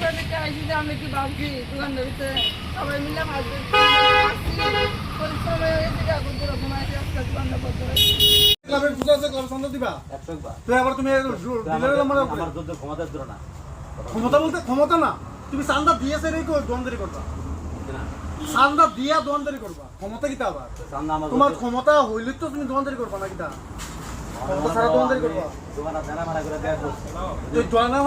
বাড়িতে আইসি যে আমি কি ভাবছি দোকানটার ভিতরে সবাই মিলে ভাবছি পরিশ্রম গেছে এখন আছে আজকে দোকানটা করতে ক্লাবের পূজা আছে ক্লাব সন্ধ্যা দিবা? তুই আবার তুমি ডিলারের মানে আমার যুদ্ধ ক্ষমতা না। ক্ষমতা বলতে ক্ষমতা না। তুমি চান্দা দিয়েছে রে দোয়ানদারি করবা। চান্দা দিয়া দোয়ানদারি করবা। ক্ষমতা কিতা আবার? তোমার ক্ষমতা হইলে তো তুমি দোয়ানদারি করবা না কিতা?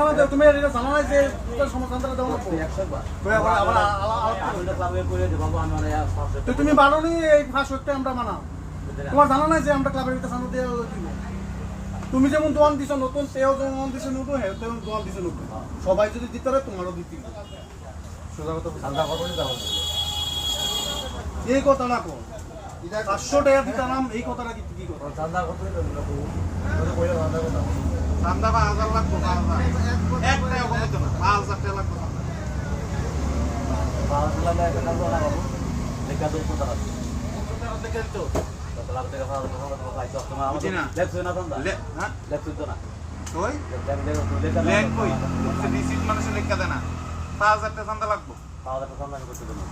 মানে তুমি এটা জানা নাই যে তোর সমাধানটা দেওয়া লাগবে একশো একবার তুই আবার আবার আলা- আলা- আমি ক্লাবে করে যে বাবু আমি মানে তুই তুমি বারো নি এই ফাঁস হইতে আমরা মানাও। তোমার জানা নাই যে আমরা ক্লাবের ভিতরে চান্দা দিয়ে দিব তুমি যেমন দোয়ান দিছো নতুন সেও যেমন দিছে নতুন হেও তেমন দোয়ান দিছে নতুন। সবাই যদি দিতে পারে তোমারও দিতে। সোজা কথা। ঠান্ডা কত দিতে হবে? এই কথা না কো পাঁচশো টাকা দিতে নাম এই কথাটা কি কি কথা ঠান্ডা কত চান্দা বা হাজার লাগবো পাঁচ হাজার এক টাকা কমাইতো না পাঁচ হাজার টাকা লাগবো চান্দা। পাঁচ লাখ টাকা কাজ বাবু লেখা কত টাকা দেখে দিত। কত লাখ টাকা পাওয়া যাবে কত পাইছো তোমার বুঝি আমাদের না। লেখছো না ঠান্ডা লে- হ্যাঁ? লেখছো তো না কই? দেখ দেখ লেখা লেখ কই? সে receipt মানুষে লেখা দেয় না। পাঁচ হাজার টাকা চান্দা লাগবো। করতে দেবো।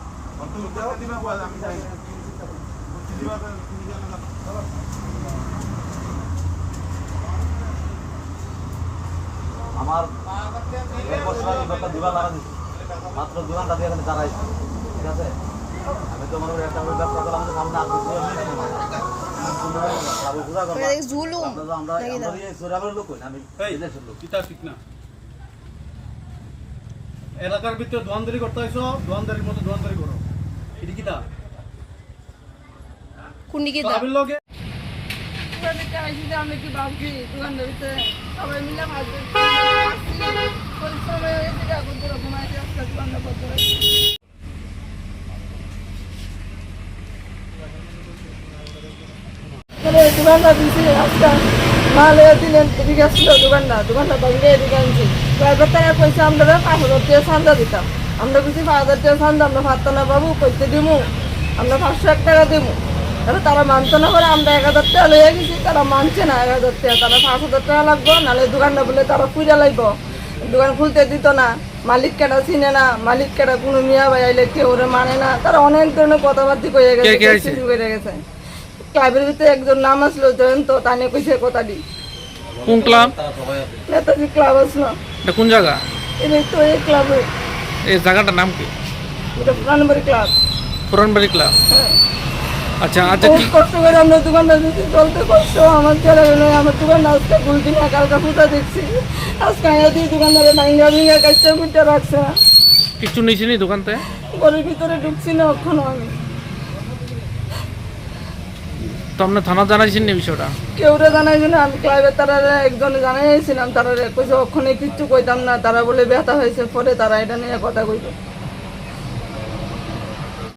আমার এক বছর আগে একটা দিবা লাগা দিছি মাত্র দোকানটা দিয়ে এখানে দাঁড়াইছি ঠিক আছে? আমি তো মনে করি একটা ব্যবসা করলাম আমাদের সামনে আসবে। জুলুম আমরা আমরা আমরা এই সোরাবের লোক কই না, আমি এই। বিদেশের লোক। এটা ঠিক না। এলাকার ভিতরে দোয়ানদারি করতে হইছো দোয়ানদারির মতো দোয়ানদারি করো। এটি কোনটি কি ক্লাবের লগে বাড়িতে আইসি যে আমি কি ভাবছি দোকানটার ভিতরে সবাই মিলে ভাবছি পরিশ্রম হয়ে গেছে এখন যেরকম আছে আজকে দোকানটা করতে দোকানটা দিছি আজকে মালে দিলেন এদিকে আসছিল দোকানটা দোকানটা ভাঙলে এদিকে আনছি। প্রাইভেট টাকা পয়সা আমরা পাঁচ হাজার টাকা চান্দা দিতাম। আমরা কিছু পাঁচ হাজার টাকা চান্দা আমরা না বাবু পয়সা দিমু আমরা পাঁচশো এক টাকা দিমু। তাহলে তারা মানতো না করে আমরা এক হাজার টাকা লইয়া গেছি তারা মানছে না এক হাজার টাকা। তারা পাঁচ হাজার টাকা লাগবো নাহলে দোকানটা বলে তারা পুজা লাগবো দোকান খুলতে দিত না মালিক কেটা চিনে না মালিক কেটা কোনো মিয়া ভাই আইলে কেউ ওরে মানে না। তারা অনেক ধরনের কথাবার্তি কয়ে গেছে করে গেছে। ক্লাবের ভিতরে একজন নাম আসলো জয়ন্ত তানে কইছে কথা দি কোন ক্লাব? নেতাজি ক্লাব আসলো। এটা কোন জায়গা? এই তো এই ক্লাবে। এই জায়গাটার নাম কি? এটা প্রাণবাড়ি ক্লাব। পুরানবাড়ি ক্লাব। আচ্ছা আচ্ছা। কষ্ট করে আমরা দোকানটা দিচ্ছি চলতে কষ্ট আমার ছেলে নয় আমার দোকানটা আজকে কালকা ফুটা দেখছি। আজকে আয়া দিয়ে দোকানদারে ভাঙ্গা ভিঙ্গা কাজটা ফুটে রাখছে। না কিছু নিয়েছি নি দোকানতে? ঘরের ভিতরে ঢুকছি না এখনও আমি। তো আপনার থানা জানাইছেন নি বিষয়টা? কেউরে জানাই না আমি ক্লাবের তারা একজনে জানাইছিলাম তারা কইছে ওখানে কিচ্ছু কইতাম না। তারা বলে ব্যথা হয়েছে। পরে তারা এটা নিয়ে কথা কইতো